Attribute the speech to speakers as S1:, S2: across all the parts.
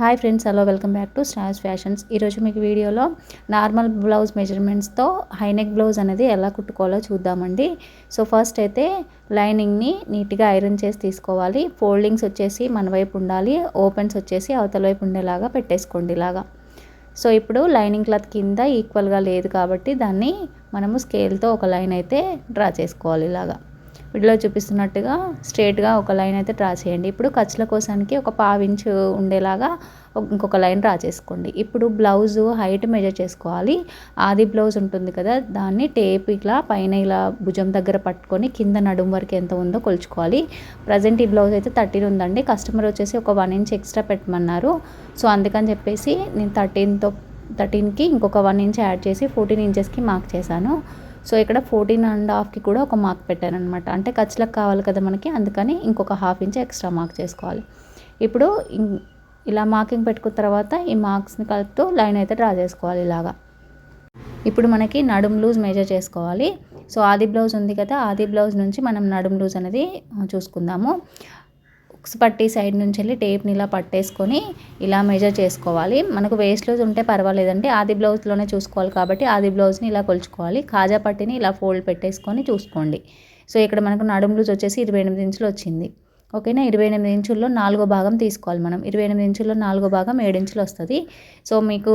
S1: Hi friends hello welcome back to Stars Fashions ఈరోజు మీకు వీడియోలో నార్మల్ బ్లౌజ్ మెజర్మెంట్స్తో హైనెక్ బ్లౌజ్ అనేది ఎలా కుట్టుకోవాలో చూద్దామండి. సో ఫస్ట్ అయితే లైనింగ్ని నీట్గా ఐరన్ చేసి తీసుకోవాలి. ఫోల్డింగ్స్ వచ్చేసి మన వైపు ఉండాలి. ఓపెన్స్ వచ్చేసి అవతల వైపు ఉండేలాగా పెట్టేసుకోండి ఇలాగా. సో ఇప్పుడు లైనింగ్ క్లాత్ కింద ఈక్వల్గా లేదు కాబట్టి దాన్ని మనము స్కేల్తో ఒక లైన్ అయితే డ్రా చేసుకోవాలి ఇలాగా. వీడియోలో చూపిస్తున్నట్టుగా స్ట్రేట్గా ఒక లైన్ అయితే డ్రా చేయండి. ఇప్పుడు ఖర్చుల కోసానికి ఒక పావించు ఉండేలాగా ఇంకొక లైన్ డ్రా చేసుకోండి. ఇప్పుడు బ్లౌజ్ హైట్ మెజర్ చేసుకోవాలి. ఆది బ్లౌజ్ ఉంటుంది కదా దాన్ని టేప్ ఇట్లా పైన ఇలా భుజం దగ్గర పట్టుకొని కింద నడుము వరకు ఎంత ఉందో కొలుచుకోవాలి. ప్రజెంట్ ఈ బ్లౌజ్ అయితే థర్టీన్ ఉందండి. కస్టమర్ వచ్చేసి ఒక వన్ ఇంచ్ ఎక్స్ట్రా పెట్టమన్నారు. సో అందుకని చెప్పేసి నేను థర్టీన్తో థర్టీన్కి ఇంకొక వన్ ఇంచ్ యాడ్ చేసి ఫోర్టీన్ ఇంచెస్కి మార్క్ చేశాను. సో ఇక్కడ ఫోర్టీన్ అండ్ హాఫ్కి కూడా ఒక మార్క్ పెట్టారనమాట అనమాట అంటే ఖర్చులకు కావాలి కదా మనకి అందుకని ఇంకొక హాఫ్ ఇంచ్ ఎక్స్ట్రా మార్క్ చేసుకోవాలి. ఇప్పుడు ఇలా మార్కింగ్ పెట్టుకున్న తర్వాత ఈ మార్క్స్ని కలుపుతూ లైన్ అయితే డ్రా చేసుకోవాలి ఇలాగా. ఇప్పుడు మనకి నడుం లూజ్ మెజర్ చేసుకోవాలి. సో ఆది బ్లౌజ్ ఉంది కదా ఆది బ్లౌజ్ నుంచి మనం నడుం లూజ్ అనేది చూసుకుందాము. హుక్స్ పట్టి సైడ్ నుంచి వెళ్ళి టేప్ని ఇలా పట్టేసుకొని ఇలా మెజర్ చేసుకోవాలి. మనకు వేస్ట్ లూజ్ ఉంటే పర్వాలేదండి. ఆది బ్లౌజ్లోనే చూసుకోవాలి కాబట్టి ఆది బ్లౌజ్ని ఇలా కొలుచుకోవాలి. కాజా పట్టిని ఇలా ఫోల్డ్ పెట్టేసుకొని చూసుకోండి. సో ఇక్కడ మనకు నడుము లూజ్ వచ్చేసి ఇరవై ఎనిమిది ఇంచులు వచ్చింది. ఓకేనా? ఇరవై ఎనిమిది ఇంచుల్లో నాలుగో భాగం తీసుకోవాలి మనం. ఇరవై ఎనిమిది ఇంచుల్లో నాలుగో భాగం ఏడు ఇంచులు వస్తుంది. సో మీకు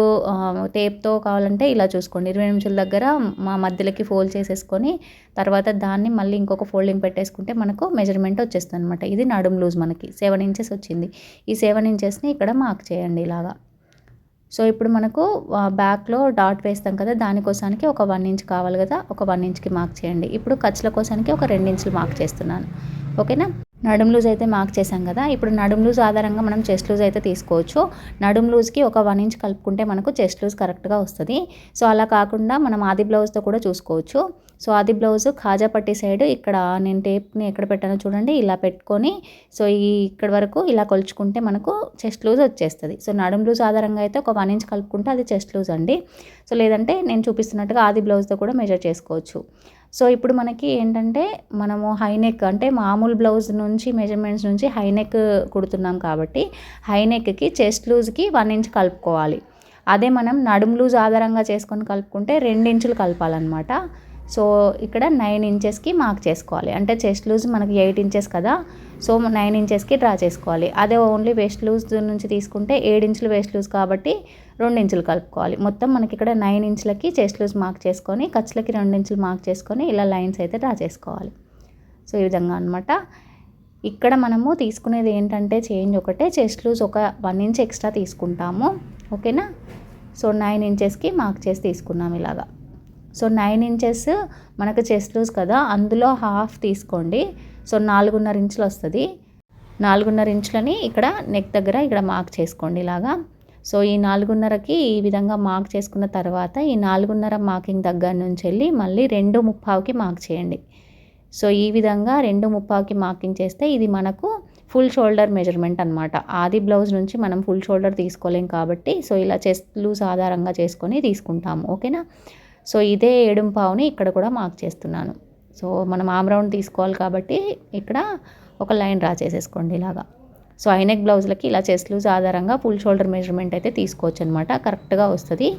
S1: టేప్తో కావాలంటే ఇలా చూసుకోండి. ఇరవై ఇంచుల దగ్గర మా మధ్యలోకి ఫోల్డ్ చేసేసుకొని తర్వాత దాన్ని మళ్ళీ ఇంకొక ఫోల్డింగ్ పెట్టేసుకుంటే మనకు మెజర్మెంట్ వచ్చేస్తుంది అనమాట ఇది నడుము లూజ్ మనకి. సెవెన్ ఇంచెస్ వచ్చింది. ఈ సెవెన్ ఇంచెస్ని ఇక్కడ మార్క్ చేయండి ఇలాగా. సో ఇప్పుడు మనకు బ్యాక్లో డాట్ వేస్తాం కదా దానికోసానికి ఒక వన్ ఇంచ్ కావాలి కదా ఒక వన్ ఇంచ్కి మార్క్ చేయండి. ఇప్పుడు ఖర్చుల కోసానికి ఒక రెండు ఇంచులు మార్క్ చేస్తున్నాను. ఓకేనా? నడుం లూజ్ అయితే మార్క్ చేసాం కదా ఇప్పుడు నడుం లూజ్ ఆధారంగా మనం చెస్ట్ లూజ్ అయితే తీసుకోవచ్చు. నడుం లూజ్కి ఒక వన్ ఇంచ్ కలుపుకుంటే మనకు చెస్ట్ లూజ్ కరెక్ట్గా వస్తుంది. సో అలా కాకుండా మనం ఆది బ్లౌజ్తో కూడా చూసుకోవచ్చు. సో ఆది బ్లౌజ్ ఖాజా పట్టి సైడ్ ఇక్కడ నేను టేప్ని ఎక్కడ పెట్టానో చూడండి ఇలా పెట్టుకొని సో ఈ ఇక్కడ వరకు ఇలా కొలుచుకుంటే మనకు చెస్ట్ లూజ్ వచ్చేస్తుంది. సో నడుం లూజ్ ఆధారంగా అయితే ఒక వన్ ఇంచ్ కలుపుకుంటే అది చెస్ట్ లూజ్ అండి. సో లేదంటే నేను చూపిస్తున్నట్టుగా ఆది బ్లౌజ్తో కూడా మెజర్ చేసుకోవచ్చు. సో ఇప్పుడు మనకి ఏంటంటే మనము హైనెక్ అంటే మామూలు బ్లౌజ్ నుంచి మెజర్మెంట్స్ నుంచి హైనెక్ కుడుతున్నాం కాబట్టి హైనెక్కి చెస్ట్ లూజ్కి వన్ ఇంచ్ కలుపుకోవాలి. అదే మనం నడుము లూజ్ ఆధారంగా చేసుకొని కలుపుకుంటే రెండు ఇంచులు కలపాలన్నమాట. సో ఇక్కడ నైన్ ఇంచెస్కి మార్క్ చేసుకోవాలి. అంటే చెస్ట్ లూజ్ మనకి ఎయిట్ ఇంచెస్ కదా. సో నైన్ ఇంచెస్కి డ్రా చేసుకోవాలి. అదే ఓన్లీ వేస్ట్ లూజ్ నుంచి తీసుకుంటే ఏడు ఇంచులు వేస్ట్ లూజ్ కాబట్టి రెండు ఇంచులు కలుపుకోవాలి. మొత్తం మనకి ఇక్కడ నైన్ ఇంచులకి చెస్ట్ లూజ్ మార్క్ చేసుకొని ఖర్చులకి రెండు ఇంచులు మార్క్ చేసుకొని ఇలా లైన్స్ అయితే డ్రా చేసుకోవాలి. సో ఈ విధంగా అనమాట ఇక్కడ మనము తీసుకునేది ఏంటంటే చేంజ్ ఒకటే. చెస్ట్ లూజ్ ఒక వన్ ఇంచ్ ఎక్స్ట్రా తీసుకుంటాము. ఓకేనా? సో నైన్ ఇంచెస్కి మార్క్ చేసి తీసుకున్నాం ఇలాగా. సో నైన్ ఇంచెస్ మనకు చెస్ట్ లూజ్ కదా అందులో హాఫ్ తీసుకోండి. సో నాలుగున్నర ఇంచులు వస్తుంది. నాలుగున్నర ఇంచులని ఇక్కడ నెక్ దగ్గర ఇక్కడ మార్క్ చేసుకోండి ఇలాగా. సో ఈ నాలుగున్నరకి ఈ విధంగా మార్క్ చేసుకున్న తర్వాత ఈ నాలుగున్నర మార్కింగ్ దగ్గర నుంచి వెళ్ళి మళ్ళీ రెండు ముప్పావుకి మార్క్ చేయండి. సో ఈ విధంగా రెండు ముప్పావుకి మార్కింగ్ చేస్తే ఇది మనకు ఫుల్ షోల్డర్ మెజర్మెంట్ అనమాట ఆది బ్లౌజ్ నుంచి మనం ఫుల్ షోల్డర్ తీసుకోలేం కాబట్టి సో ఇలా చెస్ట్లు సాధారణంగా చేసుకొని తీసుకుంటాము. ఓకేనా? సో ఇదే ఏడుంపావుని ఇక్కడ కూడా మార్క్ చేస్తున్నాను. సో మనం ఆమ్ రౌండ్ తీసుకోవాలి కాబట్టి ఇక్కడ ఒక లైన్ డ్రా చేసేసుకోండి ఇలాగా. సో ఐనెక్ బ్లౌజ్లకి ఇలా చెస్ట్ లూజ్ ఆధారంగా ఫుల్ షోల్డర్ మెజర్మెంట్ అయితే తీసుకోవచ్చు అనమాట కరెక్ట్గా వస్తుంది.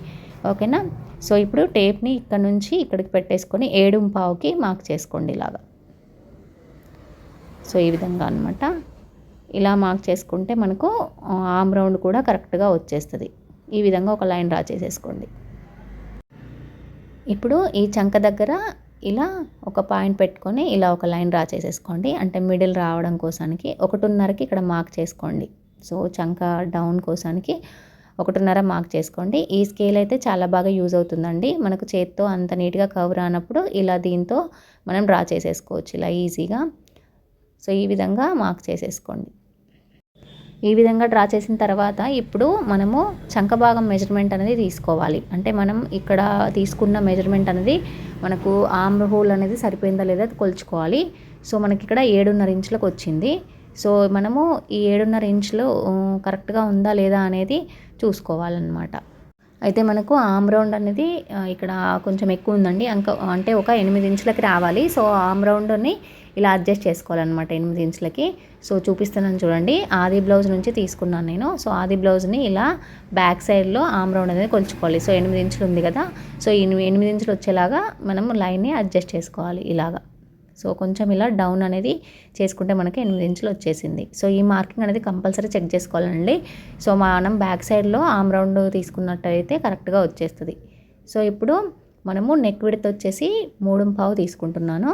S1: ఓకేనా? సో ఇప్పుడు టేప్ని ఇక్కడ నుంచి ఇక్కడికి పెట్టేసుకొని ఏడు పావుకి మార్క్ చేసుకోండి ఇలాగా. సో ఈ విధంగా అనమాట ఇలా మార్క్ చేసుకుంటే మనకు ఆమ్ రౌండ్ కూడా కరెక్ట్గా వచ్చేస్తుంది. ఈ విధంగా ఒక లైన్ డ్రా చేసేసుకోండి. ఇప్పుడు ఈ చంక దగ్గర ఇలా ఒక పాయింట్ పెట్టుకొని ఇలా ఒక లైన్ డ్రా చేసేసుకోండి. అంటే మిడిల్ రావడం కోసానికి ఒకటిన్నరకి ఇక్కడ మార్క్ చేసుకోండి. సో చంక డౌన్ కోసానికి ఒకటిన్నర మార్క్ చేసుకోండి. ఈ స్కేల్ అయితే చాలా బాగా యూజ్ అవుతుందండి. మనకు చేత్తో అంత నీట్గా కవర్ రానప్పుడు ఇలా దీంతో మనం డ్రా చేసేసుకోవచ్చు. ఇలా ఈజీగా. సో ఈ విధంగా మార్క్ చేసేసుకోండి. ఈ విధంగా డ్రా చేసిన తర్వాత ఇప్పుడు మనము చంక భాగం మెజర్మెంట్ అనేది తీసుకోవాలి. అంటే మనం ఇక్కడ తీసుకున్న మెజర్మెంట్ అనేది మనకు ఆమ్ హోల్ అనేది సరిపోయిందా లేదా కొలుచుకోవాలి. సో మనకి ఇక్కడ ఏడున్నర ఇంచులకు వచ్చింది. సో మనము ఈ ఏడున్నర ఇంచులు కరెక్ట్గా ఉందా లేదా అనేది చూసుకోవాలన్నమాట. అయితే మనకు ఆమ్ రౌండ్ అనేది ఇక్కడ కొంచెం ఎక్కువ ఉందండి. అంక అంటే ఒక ఎనిమిది ఇంచులకి రావాలి. సో ఆమ్ రౌండ్ని ఇలా అడ్జస్ట్ చేసుకోవాలన్నమాట ఎనిమిది ఇంచులకి. సో చూపిస్తున్నాను చూడండి. ఆది బ్లౌజ్ నుంచి తీసుకున్నాను నేను. సో ఆది బ్లౌజ్ని ఇలా బ్యాక్ సైడ్లో ఆమ్ రౌండ్ అనేది కొలుచుకోవాలి. సో ఎనిమిది ఇంచులు ఉంది కదా. సో ఎనిమిది ఇంచులు వచ్చేలాగా మనం లైన్ని అడ్జస్ట్ చేసుకోవాలి ఇలాగా. సో కొంచెం ఇలా డౌన్ అనేది చేసుకుంటే మనకి ఎనిమిది ఇంచులు వచ్చేసింది. సో ఈ మార్కింగ్ అనేది కంపల్సరీ చెక్ చేసుకోవాలండి. సో మనం బ్యాక్ సైడ్లో ఆమ్ రౌండ్ తీసుకున్నట్టయితే కరెక్ట్గా వచ్చేస్తుంది. సో ఇప్పుడు మనము నెక్ విడత వచ్చేసి మూడు పావు తీసుకుంటున్నాను.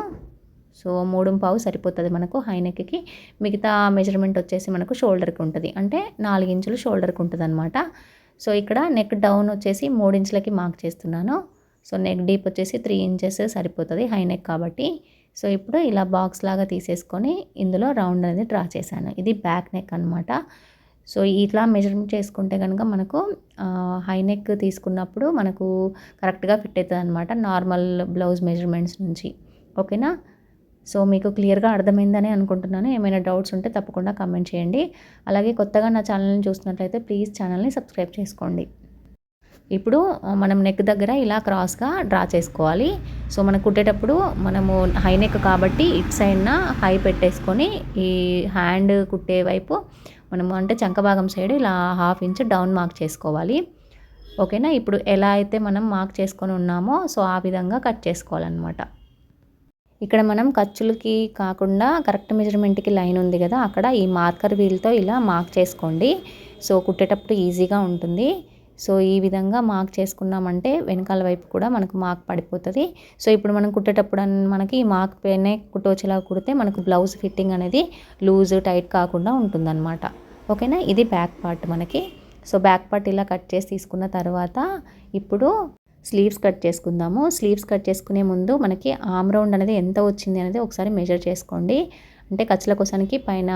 S1: సో మూడు పావు సరిపోతుంది మనకు హై నెక్కి. మిగతా మెజర్మెంట్ వచ్చేసి మనకు షోల్డర్కి ఉంటుంది. అంటే నాలుగు ఇంచులు షోల్డర్కి ఉంటుంది అనమాట సో ఇక్కడ నెక్ డౌన్ వచ్చేసి మూడు ఇంచులకి మార్క్ చేస్తున్నాను. సో నెక్ డీప్ వచ్చేసి త్రీ ఇంచెస్ సరిపోతుంది హై నెక్ కాబట్టి. సో ఇప్పుడు ఇలా బాక్స్ లాగా తీసేసుకొని ఇందులో రౌండ్ అనేది డ్రా చేశాను. ఇది బ్యాక్ నెక్ అనమాట సో ఇట్లా మెజర్మెంట్ చేసుకుంటే కనుక మనకు హై నెక్ తీసుకున్నప్పుడు మనకు కరెక్ట్గా ఫిట్ అవుతుంది అనమాట నార్మల్ బ్లౌజ్ మెజర్మెంట్స్ నుంచి. ఓకేనా? సో మీకు క్లియర్గా అర్థమైందని అనుకుంటున్నాను. ఏమైనా డౌట్స్ ఉంటే తప్పకుండా కమెంట్ చేయండి. అలాగే కొత్తగా నా ఛానల్ని చూసినట్లయితే ప్లీజ్ ఛానల్ని సబ్స్క్రైబ్ చేసుకోండి. ఇప్పుడు మనం నెక్ దగ్గర ఇలా క్రాస్గా డ్రా చేసుకోవాలి. సో మనం కుట్టేటప్పుడు మనము హై నెక్ కాబట్టి ఇట్ సైడ్న హై పెట్టేసుకొని ఈ హ్యాండ్ కుట్టే వైపు మనము అంటే చంక భాగం సైడ్ ఇలా హాఫ్ ఇంచ్ డౌన్ మార్క్ చేసుకోవాలి. ఓకేనా ఇప్పుడు ఎలా అయితే మనం మార్క్ చేసుకొని ఉన్నామో సో ఆ విధంగా కట్ చేసుకోవాలన్నమాట. ఇక్కడ మనం ఖర్చులకి కాకుండా కరెక్ట్ మెజర్మెంట్కి లైన్ ఉంది కదా అక్కడ ఈ మార్కర్ వీల్తో ఇలా మార్క్ చేసుకోండి. సో కుట్టేటప్పుడు ఈజీగా ఉంటుంది. సో ఈ విధంగా మార్క్ చేసుకున్నామంటే వెనకాల వైపు కూడా మనకు మార్క్ పడిపోతుంది. సో ఇప్పుడు మనం కుట్టేటప్పుడు మనకి ఈ మార్క్ పైనే కుట్టొచ్చేలా కుడితే మనకు బ్లౌజ్ ఫిట్టింగ్ అనేది లూజ్ టైట్ కాకుండా ఉంటుందన్నమాట. ఓకేనా? ఇది బ్యాక్ పార్ట్ మనకి. సో బ్యాక్ పార్ట్ ఇలా కట్ చేసి తీసుకున్న తర్వాత ఇప్పుడు స్లీవ్స్ కట్ చేసుకుందాము. స్లీవ్స్ కట్ చేసుకునే ముందు మనకి ఆమ్ రౌండ్ అనేది ఎంత వచ్చింది అనేది ఒకసారి మెజర్ చేసుకోండి. అంటే ఖర్చుల కోసానికి పైన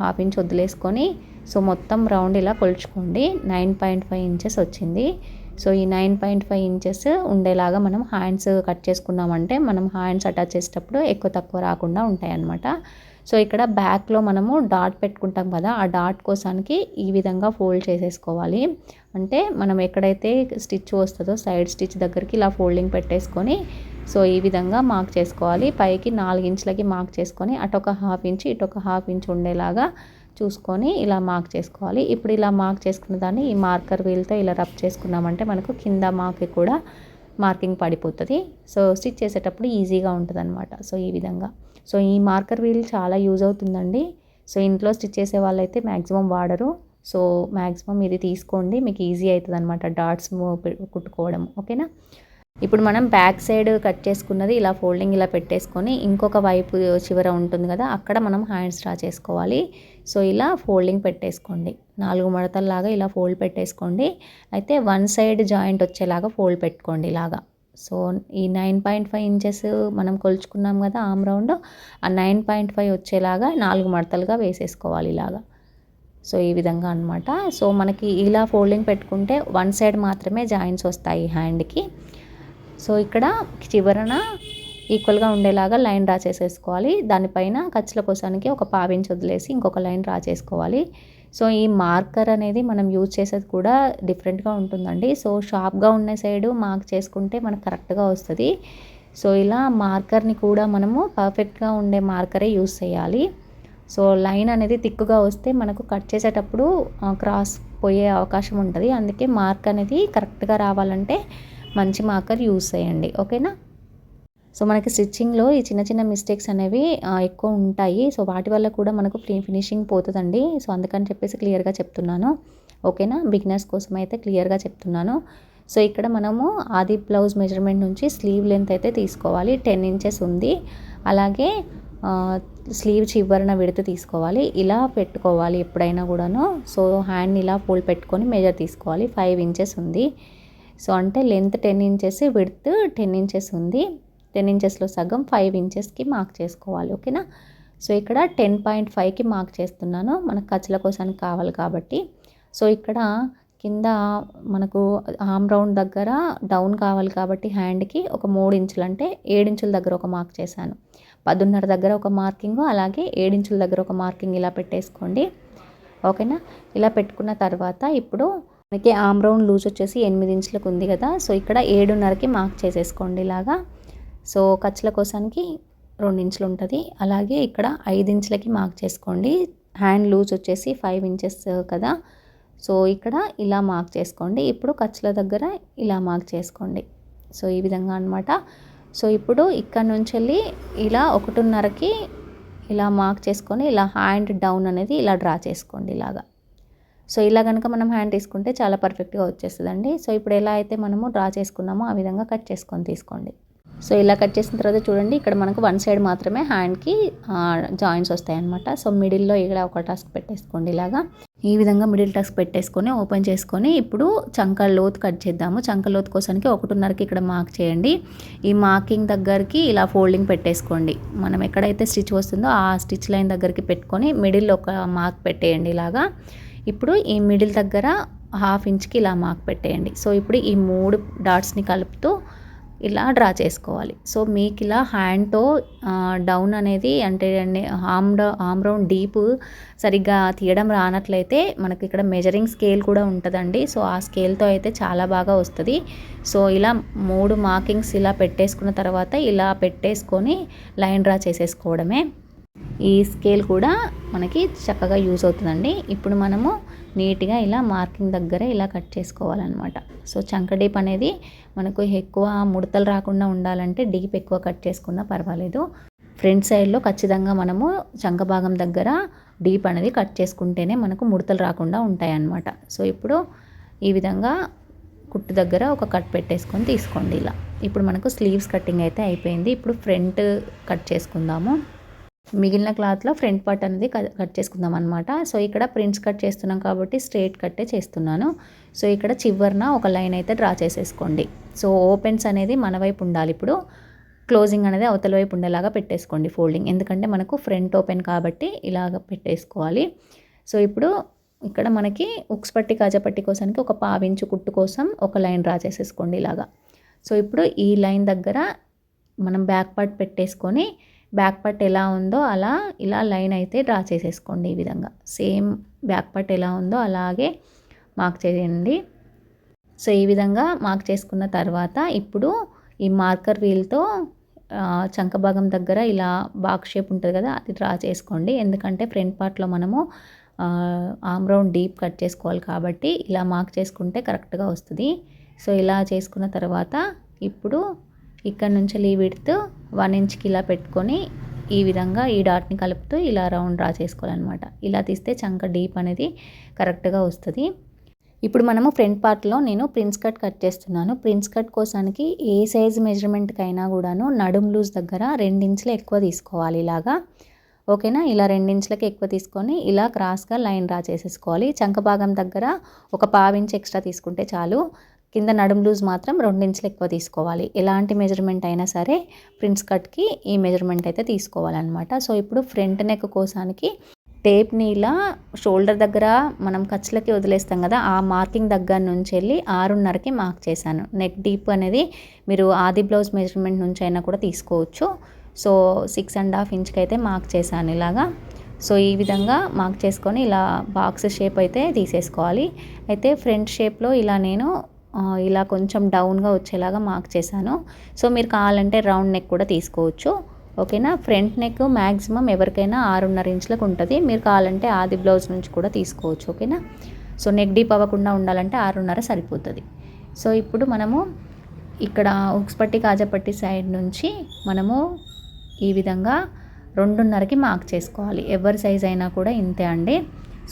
S1: హాఫ్ ఇంచ్ వదిలేసుకొని సో మొత్తం రౌండ్ ఇలా కొలుచుకోండి. నైన్ పాయింట్ ఫైవ్ ఇంచెస్ వచ్చింది. సో ఈ నైన్ పాయింట్ ఫైవ్ ఇంచెస్ ఉండేలాగా మనం హ్యాండ్స్ కట్ చేసుకున్నామంటే మనం హ్యాండ్స్ అటాచ్ చేసేటప్పుడు ఎక్కువ తక్కువ రాకుండా ఉంటాయి అన్నమాట సో ఇక్కడ బ్యాక్లో మనము డాట్ పెట్టుకుంటాం కదా ఆ డాట్ కోసానికి ఈ విధంగా ఫోల్డ్ చేసేసుకోవాలి. అంటే మనం ఎక్కడైతే స్టిచ్ వస్తుందో సైడ్ స్టిచ్ దగ్గరికి ఇలా ఫోల్డింగ్ పెట్టేసుకొని సో ఈ విధంగా మార్క్ చేసుకోవాలి. పైకి నాలుగు ఇంచులకి మార్క్ చేసుకొని అటొక హాఫ్ ఇంచ్ ఇటొక హాఫ్ ఇంచ్ ఉండేలాగా చూసుకొని ఇలా మార్క్ చేసుకోవాలి. ఇప్పుడు ఇలా మార్క్ చేసుకున్న దాన్ని ఈ మార్కర్ వీల్తో ఇలా రబ్ చేసుకున్నామంటే మనకు కింద మార్క్ కూడా మార్కింగ్ పడిపోతుంది. సో స్టిచ్ చేసేటప్పుడు ఈజీగా ఉంటుంది అనమాట సో ఈ విధంగా. సో ఈ మార్కర్ వీల్ చాలా యూజ్ అవుతుందండి. సో ఇంట్లో స్టిచ్ చేసే వాళ్ళైతే మ్యాక్సిమం వాడరు. సో మ్యాక్సిమం ఇది తీసుకోండి. మీకు ఈజీ అవుతుంది అనమాట డాట్స్ కుట్టుకోవడం. ఓకేనా ఇప్పుడు మనం బ్యాక్ సైడ్ కట్ చేసుకున్నది ఇలా ఫోల్డింగ్ ఇలా పెట్టేసుకొని ఇంకొక వైపు చివర ఉంటుంది కదా అక్కడ మనం హ్యాండ్స్ డ్రా చేసుకోవాలి. సో ఇలా ఫోల్డింగ్ పెట్టేసుకోండి. నాలుగు మడతల్లాగా ఇలా ఫోల్డ్ పెట్టేసుకోండి. అయితే వన్ సైడ్ జాయింట్ వచ్చేలాగా ఫోల్డ్ పెట్టుకోండి ఇలాగా. సో ఈ నైన్ పాయింట్ ఫైవ్ ఇంచెస్ మనం కొలుచుకున్నాం కదా ఆమ్ రౌండ్ ఆ నైన్ పాయింట్ ఫైవ్ వచ్చేలాగా నాలుగు మడతలుగా వేసేసుకోవాలి ఇలాగా. సో ఈ విధంగా అనమాట సో మనకి ఇలా ఫోల్డింగ్ పెట్టుకుంటే వన్ సైడ్ మాత్రమే జాయింట్స్ వస్తాయి హ్యాండ్కి. సో ఇక్కడ చివరన ఈక్వల్గా ఉండేలాగా లైన్ డ్రా చేసేసుకోవాలి. దానిపైన ఖర్చుల కోసానికి ఒక పావించి వదిలేసి ఇంకొక లైన్ డ్రా చేసుకోవాలి. సో ఈ మార్కర్ అనేది మనం యూజ్ చేసేది కూడా డిఫరెంట్గా ఉంటుందండి. సో షార్ప్గా ఉన్న సైడు మార్క్ చేసుకుంటే మనకు కరెక్ట్గా వస్తుంది. సో ఇలా మార్కర్ని కూడా మనము పర్ఫెక్ట్గా ఉండే మార్కరే యూజ్ చేయాలి. సో లైన్ అనేది తిక్కుగా వస్తే మనకు కట్ చేసేటప్పుడు క్రాస్ పోయే అవకాశం ఉంటుంది. అందుకే మార్క్ అనేది కరెక్ట్గా రావాలంటే మంచి మార్కర్ యూస్ చేయండి ఓకేనా? సో మనకి స్టిచ్చింగ్లో ఈ చిన్న చిన్న మిస్టేక్స్ అనేవి ఎక్కువ ఉంటాయి. సో వాటి వల్ల కూడా మనకు ఫ్రీ ఫినిషింగ్ పోతుందండి. సో అందుకని చెప్పేసి క్లియర్గా చెప్తున్నాను ఓకేనా? బిగినర్స్ కోసం అయితే క్లియర్గా చెప్తున్నాను. సో ఇక్కడ మనము ఆది బ్లౌజ్ మెజర్మెంట్ నుంచి స్లీవ్ లెంత్ అయితే తీసుకోవాలి. టెన్ ఇంచెస్ ఉంది. అలాగే స్లీవ్ చివరన విడత తీసుకోవాలి. ఇలా పెట్టుకోవాలి ఎప్పుడైనా కూడాను. సో హ్యాండ్ ఇలా ఫోల్డ్ పెట్టుకొని మెజర్ తీసుకోవాలి. ఫైవ్ ఇంచెస్ ఉంది. సో అంటే length ten inches width ten inches ఉంది. టెన్ ఇంచెస్లో సగం ఫైవ్ ఇంచెస్కి మార్క్ చేసుకోవాలి ఓకేనా? సో ఇక్కడ టెన్ పాయింట్ ఫైవ్కి మార్క్ చేస్తున్నాను. మనకు ఖర్చుల కోసానికి కావాలి కాబట్టి. సో ఇక్కడ కింద మనకు ఆమ్ రౌండ్ దగ్గర డౌన్ కావాలి కాబట్టి హ్యాండ్కి ఒక మూడు ఇంచులు అంటే ఏడించుల దగ్గర ఒక మార్క్ చేశాను. పదున్నర దగ్గర ఒక మార్కింగ్ అలాగే ఏడించుల దగ్గర ఒక మార్కింగ్ ఇలా పెట్టేసుకోండి ఓకేనా? ఇలా పెట్టుకున్న తర్వాత ఇప్పుడు మనకి ఆమ్ రౌండ్ లూజ్ వచ్చేసి ఎనిమిది ఇంచులకు ఉంది కదా. సో ఇక్కడ ఏడున్నరకి మార్క్ చేసేసుకోండి ఇలాగా. సో ఖర్చుల కోసానికి రెండు ఇంచులు ఉంటుంది. అలాగే ఇక్కడ ఐదు ఇంచులకి మార్క్ చేసుకోండి. హ్యాండ్ లూజ్ వచ్చేసి ఫైవ్ ఇంచెస్ కదా. సో ఇక్కడ ఇలా మార్క్ చేసుకోండి. ఇప్పుడు ఖర్చుల దగ్గర ఇలా మార్క్ చేసుకోండి. సో ఈ విధంగా అనమాట సో ఇప్పుడు ఇక్కడ నుంచి వెళ్ళి ఇలా ఒకటిన్నరకి ఇలా మార్క్ చేసుకొని ఇలా హ్యాండ్ డౌన్ అనేది ఇలా డ్రా చేసుకోండి ఇలాగా. సో ఇలా కనుక మనం హ్యాండ్ తీసుకుంటే చాలా పర్ఫెక్ట్గా వచ్చేస్తుందండి. సో ఇప్పుడు ఎలా అయితే మనము డ్రా చేసుకున్నామో ఆ విధంగా కట్ చేసుకొని తీసుకోండి. సో ఇలా కట్ చేసిన తర్వాత చూడండి ఇక్కడ మనకు వన్ సైడ్ మాత్రమే హ్యాండ్కి జాయింట్స్ వస్తాయన్నమాట. సో మిడిల్లో ఇక్కడ ఒక టాస్క్ పెట్టేసుకోండి ఇలాగా. ఈ విధంగా మిడిల్ టాస్క్ పెట్టేసుకొని ఓపెన్ చేసుకొని ఇప్పుడు చంక లోతు కట్ చేద్దాము. చంక లోతు కోసానికి ఒకటిన్నరకి ఇక్కడ మార్క్ చేయండి. ఈ మార్కింగ్ దగ్గరికి ఇలా ఫోల్డింగ్ పెట్టేసుకోండి. మనం ఎక్కడైతే స్టిచ్ వస్తుందో ఆ స్టిచ్ లైన్ దగ్గరికి పెట్టుకొని మిడిల్ ఒక మార్క్ పెట్టేయండి ఇలాగా. ఇప్పుడు ఈ మిడిల్ దగ్గర హాఫ్ ఇంచ్కి ఇలా మార్క్ పెట్టేయండి. సో ఇప్పుడు ఈ మూడు డాట్స్ని కలుపుతూ ఇలా డ్రా చేసుకోవాలి. సో మీకు ఇలా హ్యాండ్తో డౌన్ అనేది అంటే ఆమ్ ఆమ్ రౌండ్ డీప్ సరిగ్గా తీయడం రానట్లయితే మనకి ఇక్కడ మెజరింగ్ స్కేల్ కూడా ఉంటుందండి. సో ఆ స్కేల్తో అయితే చాలా బాగా వస్తుంది. సో ఇలా మూడు మార్కింగ్స్ ఇలా పెట్టేసుకున్న తర్వాత ఇలా పెట్టేసుకొని లైన్ డ్రా చేసేసుకోవడమే. ఈ స్కేల్ కూడా మనకి చక్కగా యూజ్ అవుతుందండి. ఇప్పుడు మనము నీట్గా ఇలా మార్కింగ్ దగ్గర ఇలా కట్ చేసుకోవాలన్నమాట. సో చంక డీప్ అనేది మనకు ఎక్కువ ముడతలు రాకుండా ఉండాలంటే డీప్ ఎక్కువ కట్ చేసుకున్నా పర్వాలేదు. ఫ్రంట్ సైడ్లో ఖచ్చితంగా మనము చంక భాగం దగ్గర డీప్ అనేది కట్ చేసుకుంటేనే మనకు ముడతలు రాకుండా ఉంటాయన్నమాట. సో ఇప్పుడు ఈ విధంగా కుట్టు దగ్గర ఒక కట్ పెట్టేసుకొని తీసుకోండి ఇలా. ఇప్పుడు మనకు స్లీవ్స్ కటింగ్ అయితే అయిపోయింది. ఇప్పుడు ఫ్రంట్ కట్ చేసుకుందాము. మిగిలిన క్లాత్లో ఫ్రంట్ పార్ట్ అనేది కట్ చేసుకుందాం అనమాట సో ఇక్కడ ప్రింట్స్ కట్ చేస్తున్నాం కాబట్టి స్ట్రేట్ కట్టే చేస్తున్నాను. సో ఇక్కడ చివరిన ఒక లైన్ అయితే డ్రా చేసేసుకోండి. సో ఓపెన్స్ అనేది మన వైపు ఉండాలి ఇప్పుడు. క్లోజింగ్ అనేది అవతల వైపు ఉండేలాగా పెట్టేసుకోండి ఫోల్డింగ్. ఎందుకంటే మనకు ఫ్రంట్ ఓపెన్ కాబట్టి ఇలాగ పెట్టేసుకోవాలి. సో ఇప్పుడు ఇక్కడ మనకి ఉక్స్ పట్టి కాజపట్టి కోసానికి ఒక పావించు కుట్టు కోసం ఒక లైన్ డ్రా చేసేసుకోండి ఇలాగా. సో ఇప్పుడు ఈ లైన్ దగ్గర మనం బ్యాక్ పార్ట్ పెట్టేసుకొని బ్యాక్ పార్ట్ ఎలా ఉందో అలా ఇలా లైన్ అయితే డ్రా చేసేసుకోండి ఈ విధంగా. సేమ్ బ్యాక్ పార్ట్ ఎలా ఉందో అలాగే మార్క్ చేయండి. సో ఈ విధంగా మార్క్ చేసుకున్న తర్వాత ఇప్పుడు ఈ మార్కర్ వీల్తో చంక భాగం దగ్గర ఇలా బాక్స్ షేప్ ఉంటుంది కదా అది డ్రా చేసుకోండి. ఎందుకంటే ఫ్రంట్ పార్ట్లో మనము ఆమ్ రౌండ్ డీప్ కట్ చేసుకోవాలి కాబట్టి ఇలా మార్క్ చేసుకుంటే కరెక్ట్గా వస్తుంది. సో ఇలా చేసుకున్న తర్వాత ఇప్పుడు ఇక్కడ నుంచి లీ విడ్త్ వన్ ఇంచ్కి ఇలా పెట్టుకొని ఈ విధంగా ఈ డాట్ని కలుపుతూ ఇలా రౌండ్ డ్రా చేసుకోవాలన్నమాట. ఇలా తీస్తే చంక డీప్ అనేది కరెక్ట్గా వస్తుంది. ఇప్పుడు మనము ఫ్రంట్ పార్ట్లో నేను ప్రిన్స్ కట్ కట్ చేస్తున్నాను. ప్రిన్స్ కట్ కోసానికి ఏ సైజ్ మెజర్మెంట్కైనా కూడాను నడుం లూజ్ దగ్గర రెండించులు ఎక్కువ తీసుకోవాలి ఇలాగా. ఓకేనా? ఇలా రెండించులకి ఎక్కువ తీసుకొని ఇలా క్రాస్గా లైన్ డ్రా చేసేసుకోవాలి. చంక భాగం దగ్గర ఒక పావించి ఎక్స్ట్రా తీసుకుంటే చాలు. కింద నడుం లూజ్ మాత్రం రెండించులు ఎక్కువ తీసుకోవాలి. ఎలాంటి మెజర్మెంట్ అయినా సరే ప్రిన్స్ కట్కి ఈ మెజర్మెంట్ అయితే తీసుకోవాలన్నమాట. సో ఇప్పుడు ఫ్రంట్ నెక్ కోసానికి టేప్ని ఇలా షోల్డర్ దగ్గర మనం ఖర్చులకి వదిలేస్తాం కదా ఆ మార్కింగ్ దగ్గర నుంచి వెళ్ళి ఆరున్నరకి మార్క్ చేశాను. నెక్ డీప్ అనేది మీరు ఆది బ్లౌజ్ మెజర్మెంట్ నుంచి అయినా కూడా తీసుకోవచ్చు. సో సిక్స్ అండ్ హాఫ్ ఇంచ్కి అయితే మార్క్ చేశాను ఇలాగా. సో ఈ విధంగా మార్క్ చేసుకొని ఇలా బాక్స్ షేప్ అయితే తీసేసుకోవాలి. అయితే ఫ్రంట్ షేప్లో ఇలా నేను ఇలా కొంచెం డౌన్గా వచ్చేలాగా మార్క్ చేశాను. సో మీరు కావాలంటే రౌండ్ నెక్ కూడా తీసుకోవచ్చు. ఓకేనా? ఫ్రంట్ నెక్ మ్యాక్సిమం ఎవరికైనా ఆరున్నర ఇంచులకు ఉంటుంది. మీరు కావాలంటే ఆది బ్లౌజ్ నుంచి కూడా తీసుకోవచ్చు. ఓకేనా? సో నెక్ డీప్ అవ్వకుండా ఉండాలంటే ఆరున్నర సరిపోతుంది. సో ఇప్పుడు మనము ఇక్కడ ఉక్స్పట్టి కాజపట్టి సైడ్ నుంచి మనము ఈ విధంగా రెండున్నరకి మార్క్ చేసుకోవాలి. ఎవరి సైజ్ అయినా కూడా ఇంతే అండి.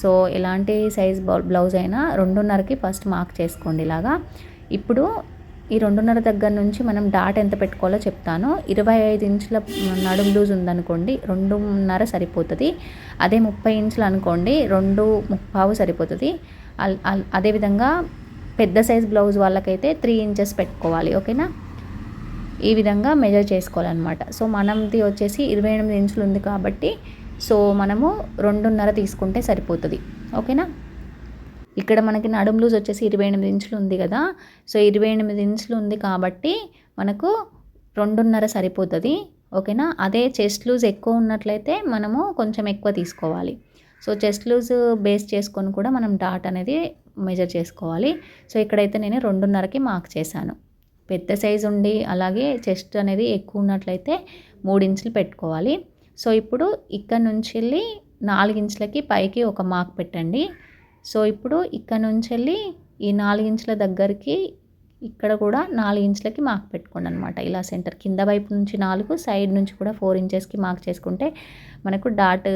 S1: సో ఎలాంటి సైజ్ బ్లౌజ్ అయినా రెండున్నరకి ఫస్ట్ మార్క్ చేసుకోండి ఇలాగా. ఇప్పుడు ఈ రెండున్నర దగ్గర నుంచి మనం డాట్ ఎంత పెట్టుకోవాలో చెప్తాను. ఇరవై ఐదు ఇంచుల నడుం లూజ్ ఉందనుకోండి రెండున్నర సరిపోతుంది. అదే ముప్పై ఇంచులు అనుకోండి రెండు ముప్పావు సరిపోతుంది. అదేవిధంగా పెద్ద సైజ్ బ్లౌజ్ వాళ్ళకైతే త్రీ ఇంచెస్ పెట్టుకోవాలి ఓకేనా? ఈ విధంగా మెజర్ చేసుకోవాలన్నమాట. సో మనది వచ్చేసి ఇరవై ఎనిమిది ఇంచులు ఉంది కాబట్టి సో మనము రెండున్నర తీసుకుంటే సరిపోతుంది. ఓకేనా? ఇక్కడ మనకి నడుము లూజ్ వచ్చేసి ఇరవై ఎనిమిది ఇంచులు ఉంది కదా. సో ఇరవై ఎనిమిది ఇంచులు ఉంది కాబట్టి మనకు రెండున్నర సరిపోతుంది. ఓకేనా? అదే చెస్ట్ లూజ్ ఎక్కువ ఉన్నట్లయితే మనము కొంచెం ఎక్కువ తీసుకోవాలి. సో చెస్ట్ లూజ్ బేస్ చేసుకొని కూడా మనం డాట్ అనేది మెజర్ చేసుకోవాలి. సో ఇక్కడైతే నేను రెండున్నరకి మార్క్ చేశాను. పెద్ద సైజు ఉండి అలాగే చెస్ట్ అనేది ఎక్కువ ఉన్నట్లయితే మూడు ఇంచులు పెట్టుకోవాలి. సో ఇప్పుడు ఇక్కడ నుంచి వెళ్ళి నాలుగించులకి పైకి ఒక మార్క్ పెట్టండి. సో ఇప్పుడు ఇక్కడ నుంచి వెళ్ళి ఈ నాలుగించుల దగ్గరికి ఇక్కడ కూడా నాలుగు ఇంచులకి మార్క్ పెట్టుకోండి అనమాట ఇలా సెంటర్ కింద వైపు నుంచి నాలుగు సైడ్ నుంచి కూడా ఫోర్ ఇంచెస్కి మార్క్ చేసుకుంటే మనకు డాట్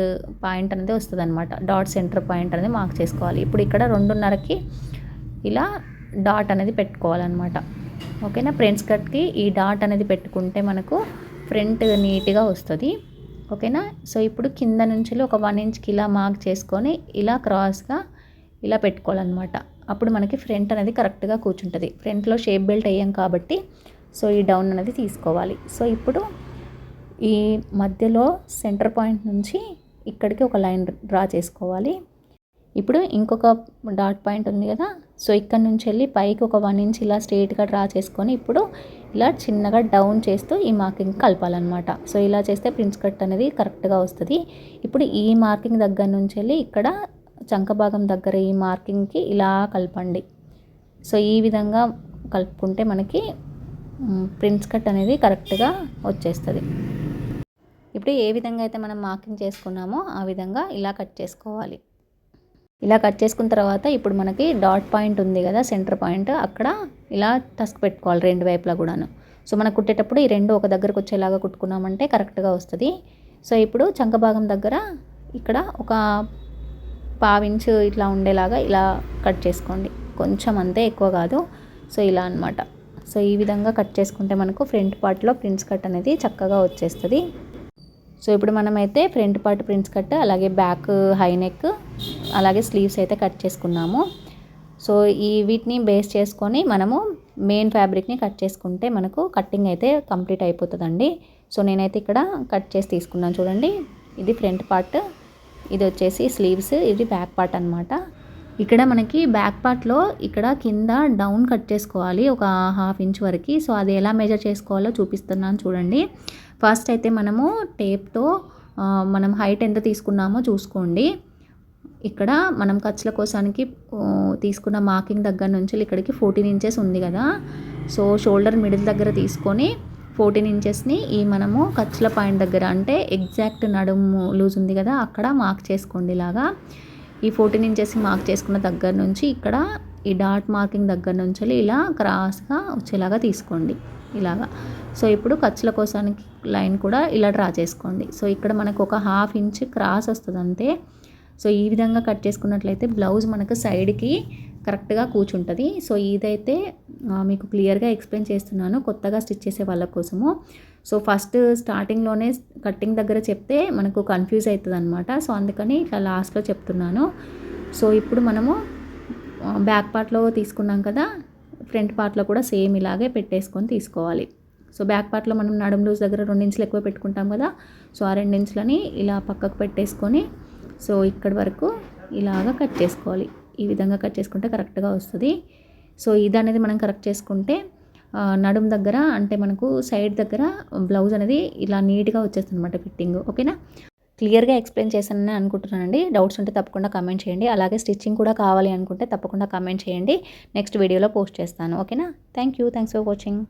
S1: పాయింట్ అనేది వస్తుంది అనమాట డాట్ సెంటర్ పాయింట్ అనేది మార్క్ చేసుకోవాలి. ఇప్పుడు ఇక్కడ రెండున్నరకి ఇలా డాట్ అనేది పెట్టుకోవాలన్నమాట. ఓకేనా? ఫ్రంట్ కట్కి ఈ డాట్ అనేది పెట్టుకుంటే మనకు ఫ్రంట్ నీట్గా వస్తుంది. ఓకేనా? సో ఇప్పుడు కింద నుంచి ఒక వన్ ఇంచ్కి ఇలా మార్క్ చేసుకొని ఇలా క్రాస్గా ఇలా పెట్టుకోవాలన్నమాట. అప్పుడు మనకి ఫ్రంట్ అనేది కరెక్ట్గా కూర్చుంటుంది. ఫ్రంట్లో షేప్ బెల్ట్ అయ్యాం కాబట్టి సో ఈ డౌన్ అనేది తీసుకోవాలి. సో ఇప్పుడు ఈ మధ్యలో సెంటర్ పాయింట్ నుంచి ఇక్కడికి ఒక లైన్ డ్రా చేసుకోవాలి. ఇప్పుడు ఇంకొక డాట్ పాయింట్ ఉంది కదా సో ఇక్కడ నుంచి వెళ్ళి పైకి ఒక వన్ ఇంచ్ ఇలా స్ట్రేట్గా డ్రా చేసుకొని ఇప్పుడు ఇలా చిన్నగా డౌన్ చేస్తూ ఈ మార్కింగ్ కలపాలన్నమాట. సో ఇలా చేస్తే ప్రిన్స్ కట్ అనేది కరెక్ట్గా వస్తుంది. ఇప్పుడు ఈ మార్కింగ్ దగ్గర నుంచి వెళ్ళి ఇక్కడ చంక భాగం దగ్గర ఈ మార్కింగ్కి ఇలా కలపండి. సో ఈ విధంగా కలుపుకుంటే మనకి ప్రిన్స్ కట్ అనేది కరెక్ట్గా వచ్చేస్తుంది. ఇప్పుడు ఏ విధంగా అయితే మనం మార్కింగ్ చేసుకున్నామో ఆ విధంగా ఇలా కట్ చేసుకోవాలి. ఇలా కట్ చేసుకున్న తర్వాత ఇప్పుడు మనకి డాట్ పాయింట్ ఉంది కదా సెంటర్ పాయింట్. అక్కడ ఇలా టస్క్ పెట్టుకోవాలి రెండు వైపులా కూడాను. సో మనం కుట్టేటప్పుడు ఈ రెండు ఒక దగ్గరకు వచ్చేలాగా కుట్టుకున్నామంటే కరెక్ట్గా వస్తుంది. సో ఇప్పుడు చంక భాగం దగ్గర ఇక్కడ ఒక పావించు ఇట్లా ఉండేలాగా ఇలా కట్ చేసుకోండి. కొంచెం అంతే ఎక్కువ కాదు. సో ఇలా అనమాట సో ఈ విధంగా కట్ చేసుకుంటే మనకు ఫ్రంట్ పార్ట్లో ప్రింట్స్ కట్ అనేది చక్కగా వచ్చేస్తుంది. సో ఇప్పుడు మనమైతే ఫ్రంట్ పార్ట్ ప్రింట్స్ కట్ అలాగే బ్యాక్ హై నెక్ అలాగే స్లీవ్స్ అయితే కట్ చేసుకున్నాము. సో ఈ వీటిని బేస్ చేసుకొని మనము మెయిన్ ఫ్యాబ్రిక్ని కట్ చేసుకుంటే మనకు కట్టింగ్ అయితే కంప్లీట్ అయిపోతుందండి. సో నేనైతే ఇక్కడ కట్ చేసి తీసుకున్నాను చూడండి. ఇది ఫ్రంట్ పార్ట్ ఇది వచ్చేసి స్లీవ్స్ ఇది బ్యాక్ పార్ట్ అనమాట ఇక్కడ మనకి బ్యాక్ పార్ట్లో ఇక్కడ కింద డౌన్ కట్ చేసుకోవాలి ఒక హాఫ్ ఇంచ్ వరకు. సో అది ఎలా మెజర్ చేసుకోవాలో చూపిస్తున్నాను చూడండి. ఫస్ట్ అయితే మనము టేప్తో మనం హైట్ ఎంత తీసుకున్నామో చూసుకోండి. ఇక్కడ మనం ఖర్చుల కోసానికి తీసుకున్న మార్కింగ్ దగ్గర నుంచి ఇక్కడికి ఫోర్టీన్ ఇంచెస్ ఉంది కదా. సో షోల్డర్ మిడిల్ దగ్గర తీసుకొని ఫోర్టీన్ ఇంచెస్ని ఈ మనము ఖర్చుల పాయింట్ దగ్గర అంటే ఎగ్జాక్ట్ నడుము లూజ్ ఉంది కదా అక్కడ మార్క్ చేసుకోండి ఇలాగా. ఈ ఫోర్టీన్ ఇంచెస్ మార్క్ చేసుకున్న దగ్గర నుంచి ఇక్కడ ఈ డాట్ మార్కింగ్ దగ్గర నుంచి ఇలా క్రాస్గా వచ్చేలాగా తీసుకోండి. ఇలాగా. సో ఇప్పుడు ఖర్చుల కోసానికి లైన్ కూడా ఇలా డ్రా చేసుకోండి. సో ఇక్కడ మనకు ఒక హాఫ్ ఇంచ్ క్రాస్ వస్తుంది అంతే సో ఈ విధంగా కట్ చేసుకున్నట్లయితే బ్లౌజ్ మనకు సైడ్కి కరెక్ట్గా కూర్చుంటుంది. సో ఇదైతే మీకు క్లియర్గా ఎక్స్ప్లెయిన్ చేస్తున్నాను. కొత్తగా స్టిచ్ చేసే వాళ్ళ కోసము. సో ఫస్ట్ స్టార్టింగ్లోనే కట్టింగ్ దగ్గర చెప్తే మనకు కన్ఫ్యూజ్ అవుతుంది అనమాట సో అందుకని ఇట్లా లాస్ట్లో చెప్తున్నాను. సో ఇప్పుడు మనము బ్యాక్ పార్ట్లో తీసుకున్నాం కదా ఫ్రంట్ పార్ట్లో కూడా సేమ్ ఇలాగే పెట్టేసుకొని తీసుకోవాలి. సో బ్యాక్ పార్ట్లో మనం నడుము లూజ్ దగ్గర రెండించులు ఎక్కువ పెట్టుకుంటాం కదా సో ఆ రెండు ఇంచులని ఇలా పక్కకు పెట్టేసుకొని సో ఇక్కడి వరకు ఇలాగా కట్ చేసుకోవాలి. ఈ విధంగా కట్ చేసుకుంటే కరెక్ట్గా వస్తుంది. సో ఇది అనేది మనం కరెక్ట్ చేసుకుంటే నడుం దగ్గర అంటే మనకు సైడ్ దగ్గర బ్లౌజ్ అనేది ఇలా నీట్గా వచ్చేస్తుంది అనమాట ఫిట్టింగ్. ఓకేనా? క్లియర్గా ఎక్స్ప్లెయిన్ చేశానని అనుకుంటున్నానండి. డౌట్స్ ఉంటే తప్పకుండా కమెంట్ చేయండి. అలాగే స్టిచ్చింగ్ కూడా కావాలి అనుకుంటే తప్పకుండా కమెంట్ చేయండి. నెక్స్ట్ వీడియోలో పోస్ట్ చేస్తాను. ఓకేనా? Thank you. Thanks for watching.